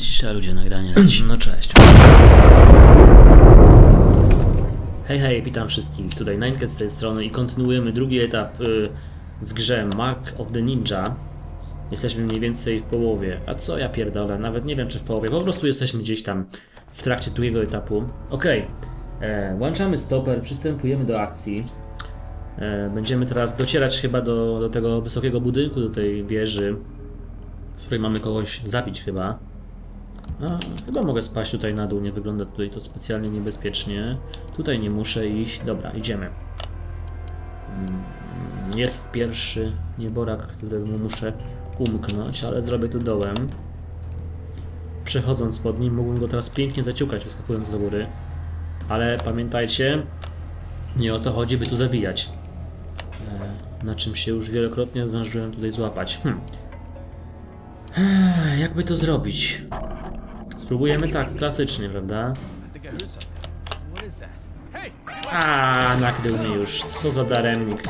Cisza ludzie, nagranie leci. No cześć. Hej, hej, witam wszystkich. Tutaj Ninecat z tej strony i kontynuujemy drugi etap y, w grze Mark of the Ninja. Jesteśmy mniej więcej w połowie. A co ja pierdolę? Nawet nie wiem czy w połowie. Po prostu jesteśmy gdzieś tam w trakcie drugiego etapu. Okej. E, Włączamy stoper, przystępujemy do akcji. E, Będziemy teraz docierać chyba do, do tego wysokiego budynku, do tej wieży, z której mamy kogoś zabić chyba. A, chyba mogę spaść tutaj na dół, nie wygląda tutaj to specjalnie niebezpiecznie. Tutaj nie muszę iść. Dobra, idziemy. Mm, Jest pierwszy nieborak, któremu muszę umknąć, ale zrobię to dołem. Przechodząc pod nim, mógłbym go teraz pięknie zaciukać, wyskakując do góry. Ale pamiętajcie, nie o to chodzi, by tu zabijać. E, Na czym się już wielokrotnie zdążyłem tutaj złapać. Hm. Jakby to zrobić? Spróbujemy tak, klasycznie, prawda? A, nakrył mnie już. Co za daremnik.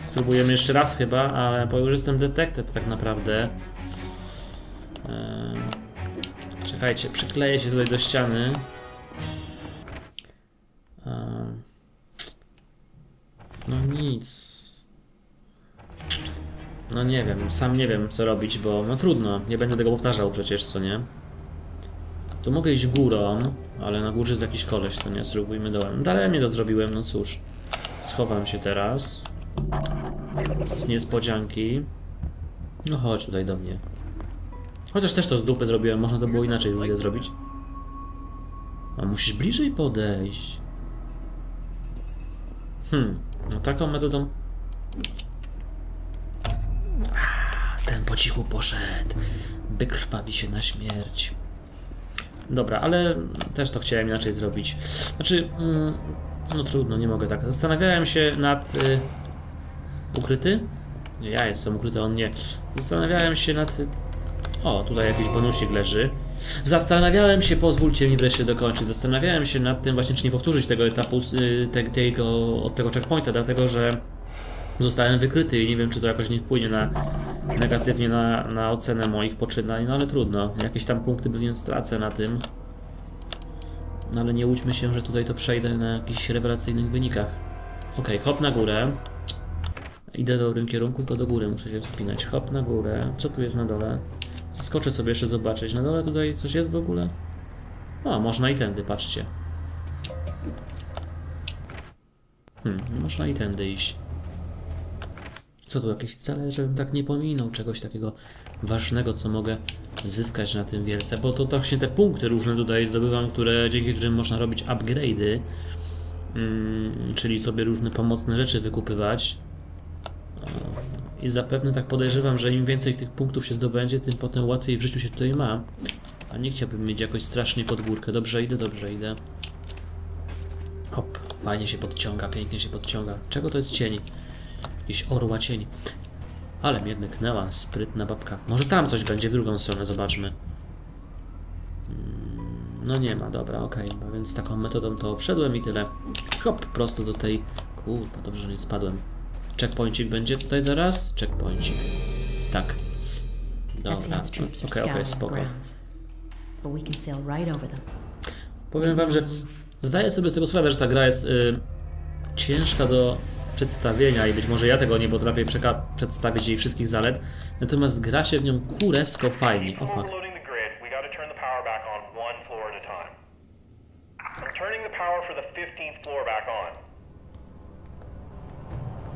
Spróbujemy jeszcze raz chyba, ale bo już jestem detected tak naprawdę. Eee, czekajcie, przykleję się tutaj do ściany. Eee, no nic. No nie wiem, sam nie wiem co robić, bo no trudno, nie będę tego powtarzał przecież, co nie? Tu mogę iść górą, ale na górze jest jakiś koleś, to nie spróbujmy dołem. Daremnie to zrobiłem, no cóż. Schowam się teraz. Z niespodzianki. No chodź tutaj do mnie. Chociaż też to z dupy zrobiłem, można to było inaczej ludzie zrobić. A musisz bliżej podejść. Hmm, no taką metodą... Ten po cichu poszedł. Wykrwawi się na śmierć. Dobra, ale też to chciałem inaczej zrobić. Znaczy, mm, no trudno, nie mogę tak. Zastanawiałem się nad. Y, ukryty? Nie, ja jestem ukryty, on nie. Zastanawiałem się nad. O, tutaj jakiś bonusik leży. Zastanawiałem się, pozwólcie mi wreszcie dokończyć. Zastanawiałem się nad tym, właśnie, czy nie powtórzyć tego etapu, y, te, tego, od tego checkpointa, dlatego że zostałem wykryty i nie wiem, czy to jakoś nie wpłynie na negatywnie na, na ocenę moich poczynań, no ale trudno. Jakieś tam punkty pewnie stracę na tym. No ale nie łudźmy się, że tutaj to przejdę na jakichś rewelacyjnych wynikach. Okej, hop na górę. Idę w dobrym kierunku, tylko do góry muszę się wspinać. Hop na górę. Co tu jest na dole? Skoczę sobie jeszcze zobaczyć. Na dole tutaj coś jest w ogóle? O, można i tędy, patrzcie. Hmm, można i tędy iść. Co tu, jakieś cele, żebym tak nie pominął czegoś takiego ważnego, co mogę zyskać na tym wielce, bo to właśnie te punkty różne tutaj zdobywam, które, dzięki którym można robić upgrade'y, mm, czyli sobie różne pomocne rzeczy wykupywać. I zapewne tak podejrzewam, że im więcej tych punktów się zdobędzie, tym potem łatwiej w życiu się tutaj ma. A nie chciałbym mieć jakoś strasznie pod górkę. Dobrze idę, dobrze idę. Hop, fajnie się podciąga, pięknie się podciąga. Czego to jest cień? Jakiś orła cień. Ale mnie myknęła, sprytna babka. Może tam coś będzie w drugą stronę, zobaczmy. Mm, No nie ma, dobra, okej. A więc taką metodą to wszedłem i tyle. Hop, prosto do tej... Kurwa, dobrze, że nie spadłem. Checkpointik będzie tutaj zaraz? Checkpointik. Tak. Dobra, okej, okej, spoko. Powiem wam, że zdaję sobie z tego sprawę, że ta gra jest y, ciężka do przedstawienia i być może ja tego nie potrafię przedstawić jej wszystkich zalet, natomiast gra się w nią kurewsko fajnie. O fuck. loading the grid, we gotta turn the power back on one floor at a time. I'm turning the power for the 15th floor back on.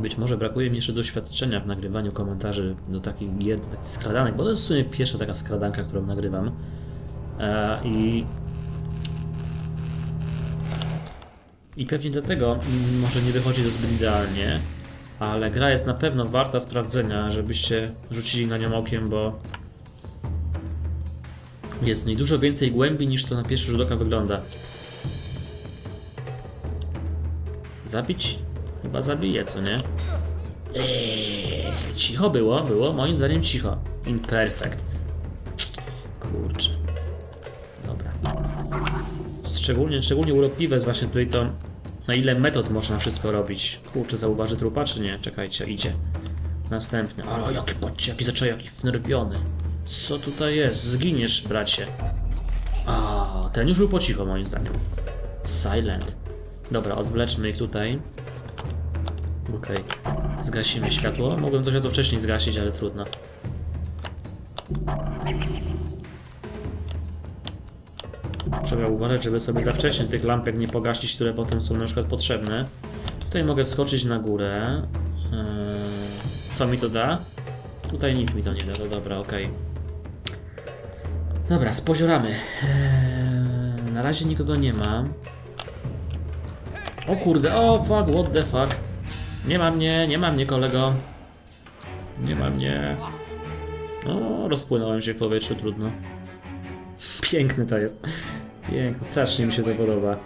Być może brakuje mi jeszcze doświadczenia w nagrywaniu komentarzy do takich gier, do takich skradanek, bo to jest w sumie pierwsza taka skradanka, którą nagrywam. E, I I pewnie dlatego może nie wychodzi to zbyt idealnie, ale gra jest na pewno warta sprawdzenia, żebyście rzucili na nią okiem, bo jest w niej dużo więcej głębi niż to na pierwszy rzut oka wygląda. Zabić? Chyba zabije, co nie? Eee, cicho było, było, moim zdaniem cicho. Imperfect. Kurczę. Szczególnie, szczególnie urokliwe jest właśnie tutaj to, na ile metod można wszystko robić. Kurczę, zauważy trupa, czy nie? Czekajcie, idzie. Następny. Ale jaki, patrzcie, jaki zaczął, jaki wnerwiony. Co tutaj jest? Zginiesz, bracie. A, ten już był po cicho, moim zdaniem. Silent. Dobra, odwleczmy ich tutaj. Okej. Zgasimy światło. Mogłem to światło wcześniej zgasić, ale trudno. Trzeba uważać, żeby sobie za wcześnie tych lampek nie pogasić, które potem są na przykład potrzebne. Tutaj mogę wskoczyć na górę. Eee, co mi to da? Tutaj nic mi to nie da, to dobra, okej. Dobra, spozioramy. Eee, na razie nikogo nie ma. O kurde, o fuck, what the fuck. Nie ma mnie, nie ma mnie kolego. Nie ma mnie. O, rozpłynąłem się w powietrzu, trudno. Piękne to jest. Piękne, strasznie mi się to podoba.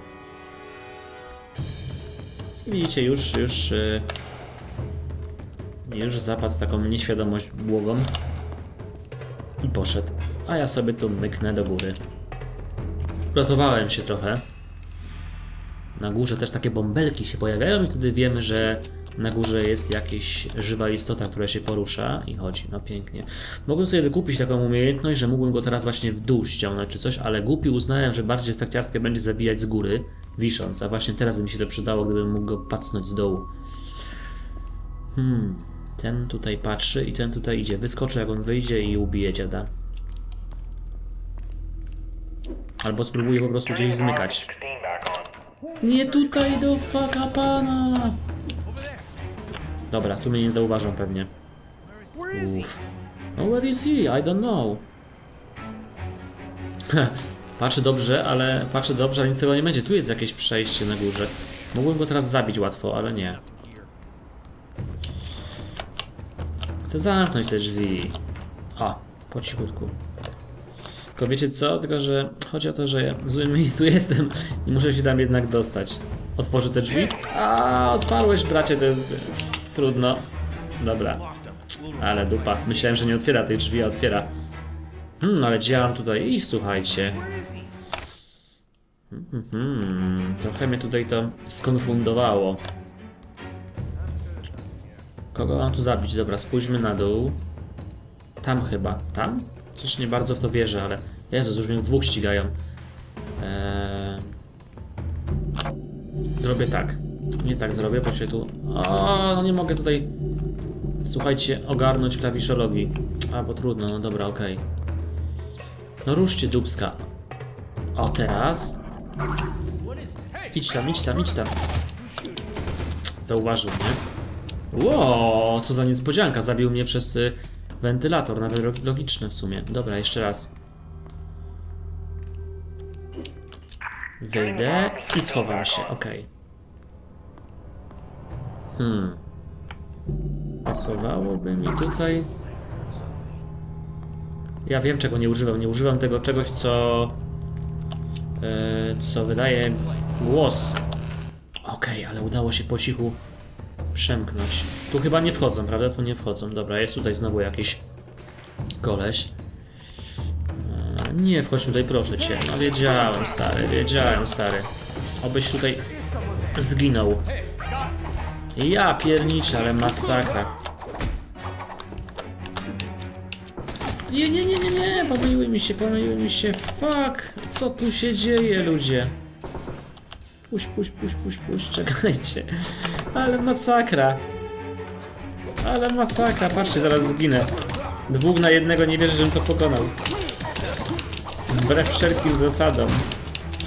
Widzicie, już, już... y, Już zapadł w taką nieświadomość błogą. I poszedł. A ja sobie tu myknę do góry. Ratowałem się trochę. Na górze też takie bąbelki się pojawiają i wtedy wiemy, że na górze jest jakaś żywa istota, która się porusza i chodzi. No pięknie. Mogłem sobie wykupić taką umiejętność, że mógłbym go teraz właśnie w dół ściągnąć czy coś, ale głupi uznałem, że bardziej efekciarskie będzie zabijać z góry, wisząc, a właśnie teraz by mi się to przydało, gdybym mógł go pacnąć z dołu. Hmm. Ten tutaj patrzy i ten tutaj idzie. Wyskoczy jak on wyjdzie i ubije dziada. Albo spróbuję po prostu gdzieś zmykać. 16 back on. Nie tutaj do faka pana! Dobra, tu mnie nie zauważą pewnie. Uff. No where is he? I don't know. patrzy dobrze, ale patrzy dobrze, ale nic z tego nie będzie. Tu jest jakieś przejście na górze. Mógłbym go teraz zabić łatwo, ale nie. Chcę zamknąć te drzwi. O, po cichutku. Tylko wiecie co? Tylko, że chodzi o to, że ja w złym miejscu jestem i muszę się tam jednak dostać. Otworzę te drzwi? A, otwarłeś, bracie, jest... Trudno. Dobra. Ale dupa. Myślałem, że nie otwiera tych drzwi, a otwiera. Hmm, ale działam tutaj iść, słuchajcie. Hmm, hmm, trochę mnie tutaj to skonfundowało. Kogo mam tu zabić? Dobra, spójrzmy na dół. Tam chyba. Tam? Coś nie bardzo w to wierzę, ale... Jezus, już mnie dwóch ścigają. Eee... Zrobię tak. Nie tak zrobię, bo się tu... O, no nie mogę tutaj... Słuchajcie, ogarnąć klawiszologii. A, bo trudno, no dobra, okej. No ruszcie dubska. O, teraz... Idź tam, idź tam, idź tam. Zauważył mnie. Ło, co za niespodzianka. Zabił mnie przez y, wentylator. Nawet logiczne w sumie. Dobra, jeszcze raz. Wyjdę i schowam się. Okej. Hmm. Pasowałoby mi tutaj. Ja wiem, czego nie używam. Nie używam tego czegoś, co. e, co wydaje głos. Okej, ale udało się po cichu przemknąć. Tu chyba nie wchodzą, prawda? Tu nie wchodzą. Dobra, jest tutaj znowu jakiś koleś. E, Nie wchodź tutaj, proszę cię. No wiedziałem, stary, wiedziałem, stary. Obyś tutaj zginął. Ja pierniczę, ale masakra. Nie, nie, nie, nie, nie, pomyliły mi się, pomyliły mi się. Fuck, co tu się dzieje, ludzie? Puść, puść, puść, puść, puść, czekajcie. Ale masakra. Ale masakra, patrzcie, zaraz zginę. Dwóch na jednego, nie wierzę, żebym to pokonał. Wbrew wszelkim zasadom.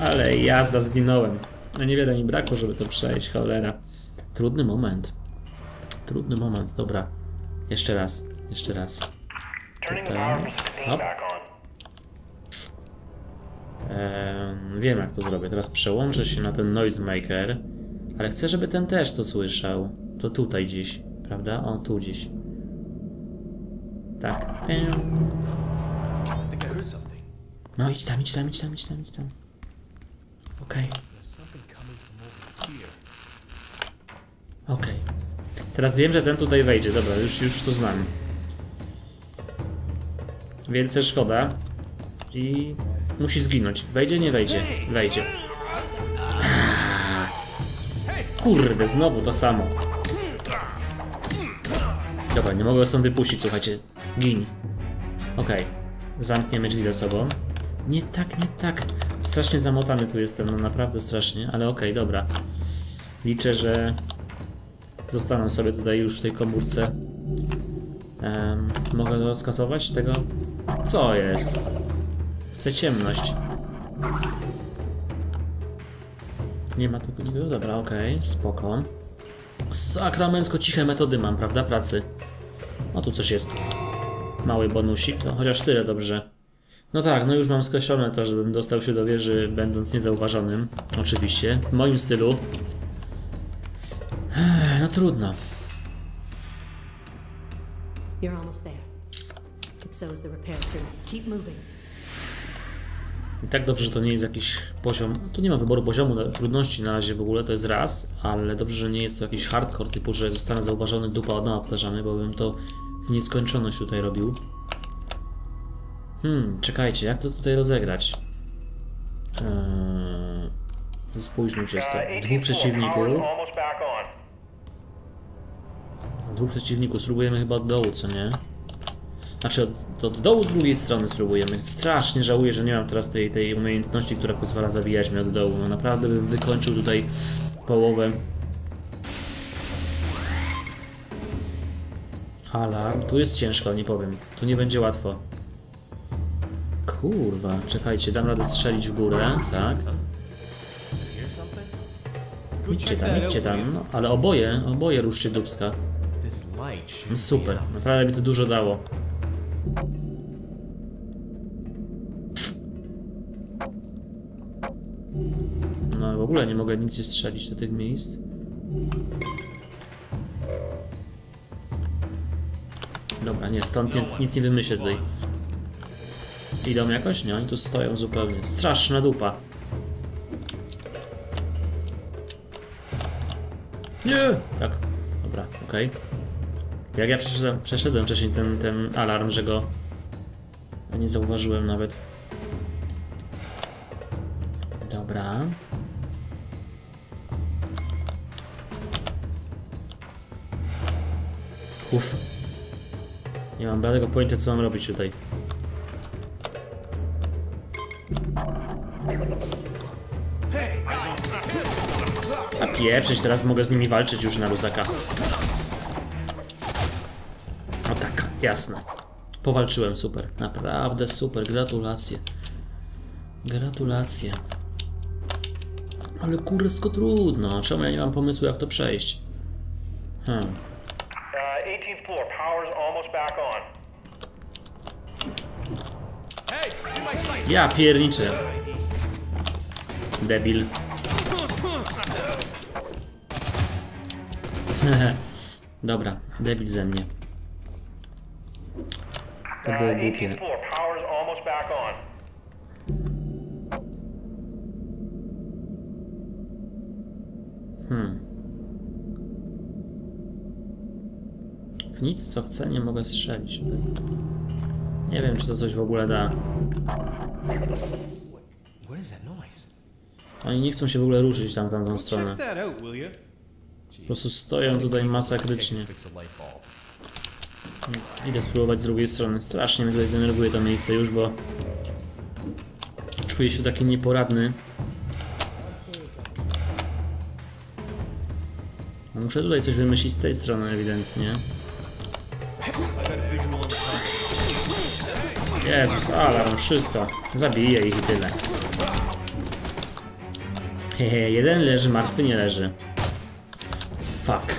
Ale jazda, zginąłem. No niewiele mi brakło, żeby to przejść, cholera. Trudny moment. Trudny moment, dobra. Jeszcze raz, jeszcze raz. Tutaj. power for 16 Hop. Em, wiem jak to zrobię. Teraz przełączę się na ten noisemaker, ale chcę, żeby ten też to słyszał. To tutaj gdzieś, prawda? O, tu gdzieś. Tak. No idź tam, idź tam, idź tam, idź tam, idź tam. Okej, There's okej. Teraz wiem, że ten tutaj wejdzie. Dobra, już, już to znam. Wielce szkoda. I musi zginąć. Wejdzie, nie wejdzie. Wejdzie. Kurde, znowu to samo. Dobra, nie mogę stąd wypuścić, słuchajcie. Gin. Okej. zamkniemy drzwi za sobą. Nie tak, nie tak. Strasznie zamotany tu jestem, no naprawdę strasznie, ale okej, dobra. Liczę, że zostaną sobie tutaj już w tej komórce. Em, mogę go skasować tego? Co jest? Chcę ciemność. Nie ma tu nikogo? Dobra, okej, spoko. Sakramencko ciche metody mam, prawda, pracy. O, tu coś jest. Mały bonusik, no chociaż tyle dobrze. No tak, no już mam skreślone to, żebym dostał się do wieży, będąc niezauważonym. Oczywiście, w moim stylu. No trudno. You're almost there. The repair crew. Keep moving. I tak dobrze, że to nie jest jakiś poziom. Tu nie ma wyboru poziomu na- trudności na razie w ogóle, to jest raz, ale dobrze, że nie jest to jakiś hardcore typu, że zostanę zauważony, dupa od nowa powtarzamy, bo bym to w nieskończoność tutaj robił. Hmm, czekajcie, jak to tutaj rozegrać? Eee, spójrzmy przez to. 18th Dwóch przeciwników. almost back on. Dwóch przeciwników, spróbujemy chyba od dołu, co nie? Znaczy od, od dołu z drugiej strony spróbujemy. Strasznie żałuję, że nie mam teraz tej, tej umiejętności, która pozwala zabijać mnie od dołu. No naprawdę bym wykończył tutaj połowę. Alarm. Tu jest ciężko, nie powiem. Tu nie będzie łatwo. Kurwa, czekajcie, dam radę strzelić w górę, tak? Idźcie tam, idźcie tam. No, ale oboje, oboje ruszcie dubska. Super, naprawdę mi to dużo dało. No w ogóle nie mogę nigdzie strzelić do tych miejsc. Dobra, nie, stąd nie, nic nie wymyślę tutaj. Idą jakoś? Nie, oni tu stoją zupełnie. Straszna dupa. Nie! Tak, dobra, okej. Jak ja przeszedłem, przeszedłem wcześniej ten, ten alarm, że go nie zauważyłem nawet. Dobra. Uff. Nie mam bladego pojęcia, co mam robić tutaj. A pieprzyć, teraz mogę z nimi walczyć już na luzaka. Jasne. Powalczyłem, super. Naprawdę super, gratulacje. Gratulacje. Ale kursko trudno. Czemu ja nie mam pomysłu, jak to przejść? Hmm. Uh, 18th floor, power's almost back on. Hey, see my sight. Ja pierniczę. Debil. Dobra, debil ze mnie. To Uh, było 18th głupie. Hmm. W nic co chcę nie mogę strzelić. Nie wiem, czy to coś w ogóle da. Oni nie chcą się w ogóle ruszyć tam w tamtą stronę. Po prostu stoją tutaj masakrycznie. Idę spróbować z drugiej strony. Strasznie mnie tutaj denerwuje to miejsce już, bo czuję się taki nieporadny. No Muszę tutaj coś wymyślić z tej strony ewidentnie. Jezus, alarm, wszystko. Zabiję ich i tyle. Hehe, jeden leży, martwy nie leży. Fuck.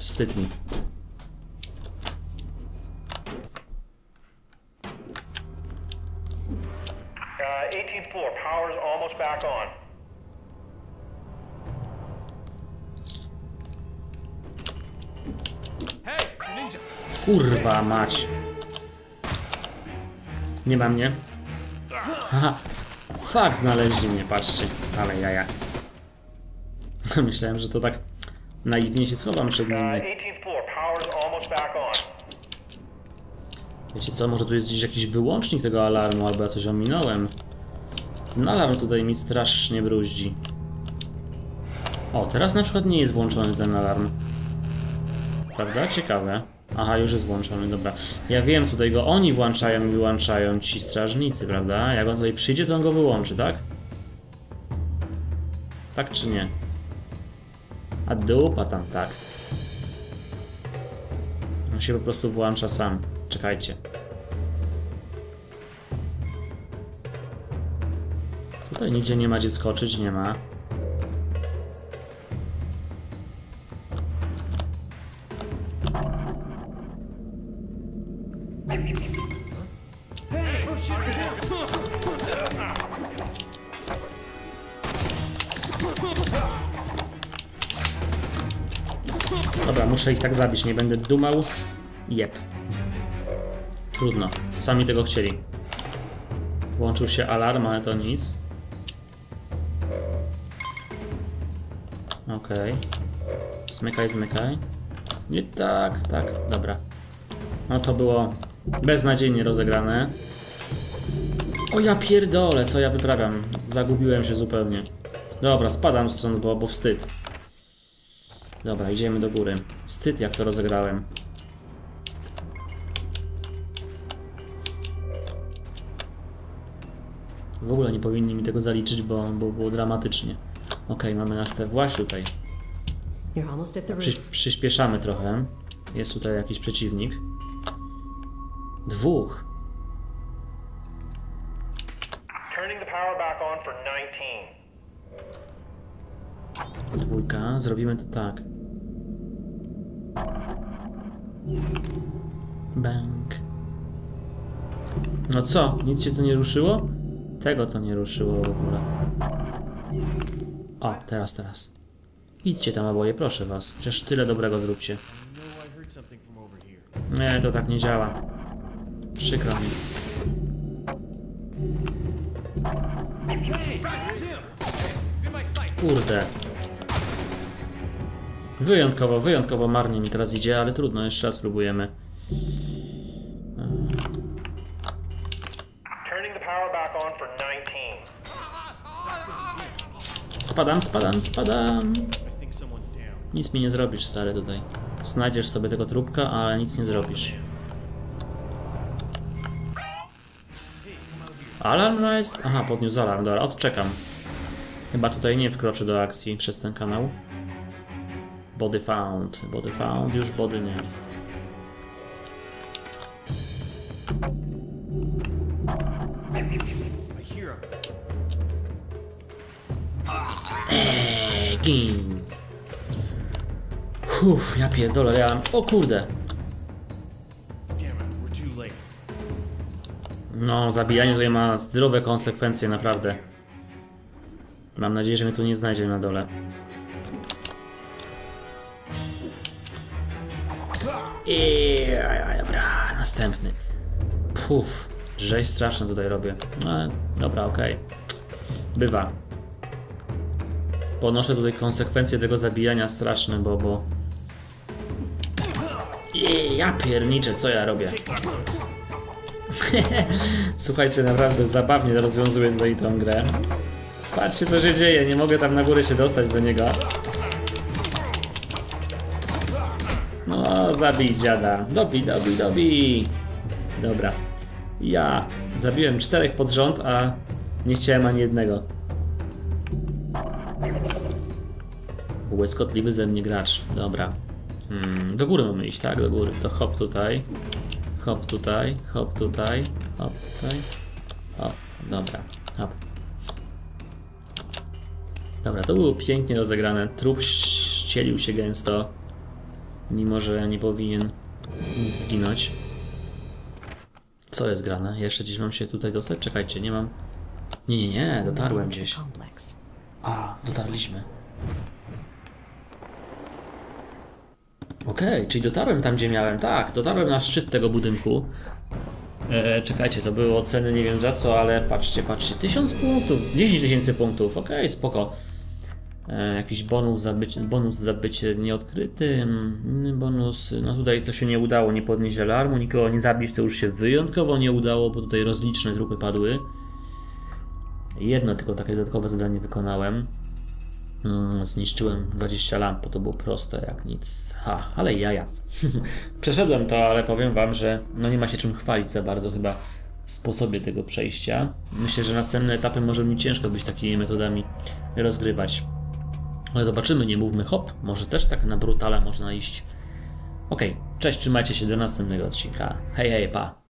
Wstyd mi. Uh, 18th floor, power's almost back on. Hey, it's a ninja. Kurwa mać. Nie ma mnie. Haha. Fuck, znaleźli mnie, patrzcie. Ale jaja. Myślałem, że to tak naiwnie się schowam przed nimi. 18th floor, power's almost back on. Wiecie co, może tu jest gdzieś jakiś wyłącznik tego alarmu, albo ja coś ominąłem. Ten alarm tutaj mi strasznie bruździ. O, teraz na przykład nie jest włączony ten alarm. Prawda? Ciekawe. Aha, już jest włączony, dobra. Ja wiem, tutaj go oni włączają i wyłączają ci strażnicy, prawda? Jak on tutaj przyjdzie, to on go wyłączy, tak? Tak czy nie? A dupa tam, tak. On się po prostu włącza sam. Czekajcie. Tutaj nigdzie nie ma gdzie skoczyć, nie ma. Muszę ich tak zabić, nie będę dumał. Jep. Trudno, sami tego chcieli. Włączył się alarm, ale to nic. Okej. Zmykaj, zmykaj. Nie tak, tak, dobra. No to było beznadziejnie rozegrane. O ja pierdolę, co ja wyprawiam? Zagubiłem się zupełnie. Dobra, spadam stąd, bo, bo wstyd. Dobra, idziemy do góry. Wstyd jak to rozegrałem. W ogóle nie powinni mi tego zaliczyć, bo, bo było dramatycznie. Okej, mamy następ właśnie tutaj. You're almost at the Przy, roof. przyspieszamy trochę. Jest tutaj jakiś przeciwnik. Dwóch. Turning the power back on for 19. Dwójka. Zrobimy to tak. Bang. No co? Nic się tu nie ruszyło? Tego to nie ruszyło w ogóle. O, teraz, teraz. Idźcie tam oboje, proszę was. Chociaż tyle dobrego zróbcie. Nie, to tak nie działa. Przykro mi. Kurde. Wyjątkowo, wyjątkowo marnie mi teraz idzie, ale trudno, jeszcze raz spróbujemy. Turning the power back on for 19. Spadam, spadam, spadam. Nic mi nie zrobisz, stary, tutaj. Znajdziesz sobie tego trupka, ale nic nie zrobisz. Alarm jest? Aha, podniósł alarm, dobra, odczekam. Chyba tutaj nie wkroczy do akcji przez ten kanał. Body found, body found, już body nie. Gin. Uff, ja pierdolę, ja... O kurde. No, zabijanie tutaj ma zdrowe konsekwencje, naprawdę. Mam nadzieję, że mnie tu nie znajdzie na dole. I dobra, następny. Puf, rzeź straszna tutaj robię. No, dobra, okej. Bywa. Ponoszę tutaj konsekwencje tego zabijania straszne, bo... bo... I ja pierniczę, co ja robię? Słuchajcie, naprawdę zabawnie rozwiązuję tutaj tą grę. Patrzcie co się dzieje, nie mogę tam na górę się dostać do niego. No, zabij dziada. Dobi, dobi, dobi. Dobra. Ja zabiłem czterech pod rząd, a nie chciałem ani jednego. Błyskotliwy ze mnie gracz. Dobra. Hmm, do góry mamy iść, tak? Do góry. To hop tutaj. Hop tutaj, hop tutaj, hop tutaj. Hop, dobra, hop. Dobra, to było pięknie rozegrane. Trup ścielił się gęsto. Mimo, że nie powinien zginąć. Co jest grane? Jeszcze gdzieś mam się tutaj dostać? Czekajcie, nie mam... Nie, nie, nie, dotarłem gdzieś. A, dotarliśmy. Okej, czyli dotarłem tam, gdzie miałem. Tak, dotarłem na szczyt tego budynku. E, czekajcie, to były oceny nie wiem za co, ale patrzcie, patrzcie. 1000 punktów, 10 tysięcy punktów, okej, spoko. E, jakiś bonus za, bycie, bonus za bycie nieodkrytym, bonus. No tutaj to się nie udało, nie podnieść alarmu, nikogo nie zabić, to już się wyjątkowo nie udało, bo tutaj rozliczne trupy padły. Jedno tylko takie dodatkowe zadanie wykonałem. Mm, zniszczyłem 20 lamp, to było proste jak nic. Ha, ale jaja. Przeszedłem to, ale powiem wam, że no nie ma się czym chwalić za bardzo chyba w sposobie tego przejścia. Myślę, że następne etapy może mi ciężko być takimi metodami rozgrywać. Ale zobaczymy, nie mówmy hop, może też tak na brutala można iść. Okej, cześć, trzymajcie się do następnego odcinka. Hej, hej, pa.